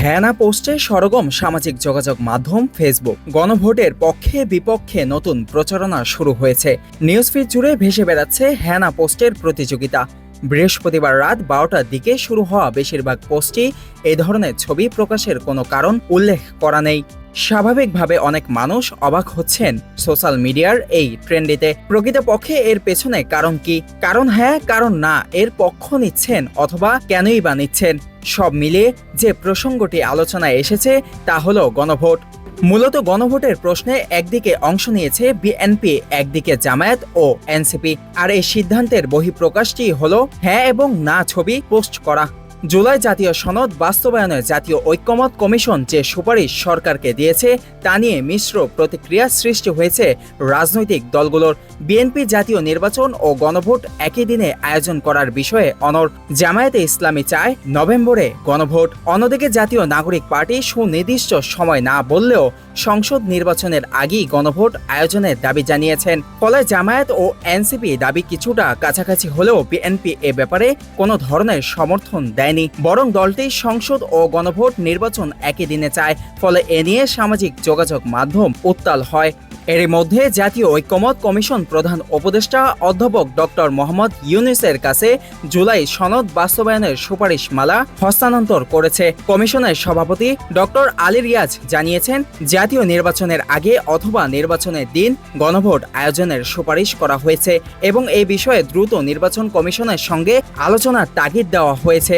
হ্যানা পোস্টে সরগম সামাজিক যোগাযোগ মাধ্যম ফেসবুক। গণভোটের পক্ষে বিপক্ষে নতুন প্রচারণা শুরু হয়েছে। নিউজফিড জুড়ে ভেসে বেড়াচ্ছে হ্যানা পোস্টের প্রতিযোগিতা। বৃহস্পতিবার রাত বারোটার দিকে শুরু হওয়া বেশিরভাগ পোস্টই এ ধরনের ছবি প্রকাশের কোনো কারণ উল্লেখ করা নেই। স্বাভাবিকভাবে অনেক মানুষ অবাক হচ্ছেন সোশ্যাল মিডিয়ার এই ট্রেন্ডিতে। প্রকৃতপক্ষে এর পেছনে কারণ কি? কারণ হ্যাঁ কারণ না, এর পক্ষ নিচ্ছেন অথবা কেনই বা নিচ্ছেন? সব মিলিয়ে যে প্রসঙ্গটি আলোচনায় এসেছে তা হলো গণভোট। মূলত গণভোটের প্রশ্নে একদিকে অংশ নিয়েছে বিএনপি, একদিকে জামায়াত ও এনসিপি। আর এই সিদ্ধান্তের বহিঃপ্রকাশটি হলো হ্যাঁ এবং না ছবি পোস্ট করা। জুলাই জাতীয় সনদ বাস্তবায়নে জাতীয় ঐক্যমত কমিশন যে সুপারিশ সরকারকে দিয়েছে, তা নিয়ে মিশ্র প্রতিক্রিয়া সৃষ্টি হয়েছে রাজনৈতিক দলগুলোর। বিএনপি জাতীয় নির্বাচন ও গণভোট একই দিনে আয়োজন করার বিষয়ে অনর জামায়াতে ইসলামী চায় নভেম্বরে গণভোট। অন্যদিকে জাতীয় নাগরিক পার্টি সুনির্দিষ্ট সময় না বললেও সংসদ নির্বাচনের আগেই গণভোট আয়োজনের দাবি জানিয়েছেন। ফলে জামায়াত ও এনসিপি দাবি কিছুটা কাছাকাছি হলেও বিএনপি এ ব্যাপারে কোনো ধরনের সমর্থন দেয়নি। বরং দলটি সংসদ ও গণভোট নির্বাচন একই দিনে চায়। ফলে এ নিয়ে সামাজিক যোগাযোগ মাধ্যম উত্তাল হয়। এর মধ্যে জাতীয় ঐক্যমত কমিশন প্রধান উপদেষ্টা অধ্যাপক ডক্টর মোহাম্মদ ইউনুসের কাছে জুলাই সনদ বাস্তবায়নের সুপারিশ মালা হস্তান্তর করেছে। কমিশনের সভাপতি ডক্টর আলী রিয়াজ জানিয়েছেন, জাতীয় নির্বাচনের আগে অথবা নির্বাচনের দিন গণভোট আয়োজনের সুপারিশ করা হয়েছে এবং এই বিষয়ে দ্রুত নির্বাচন কমিশনের সঙ্গে আলোচনার তাগিদ দেওয়া হয়েছে।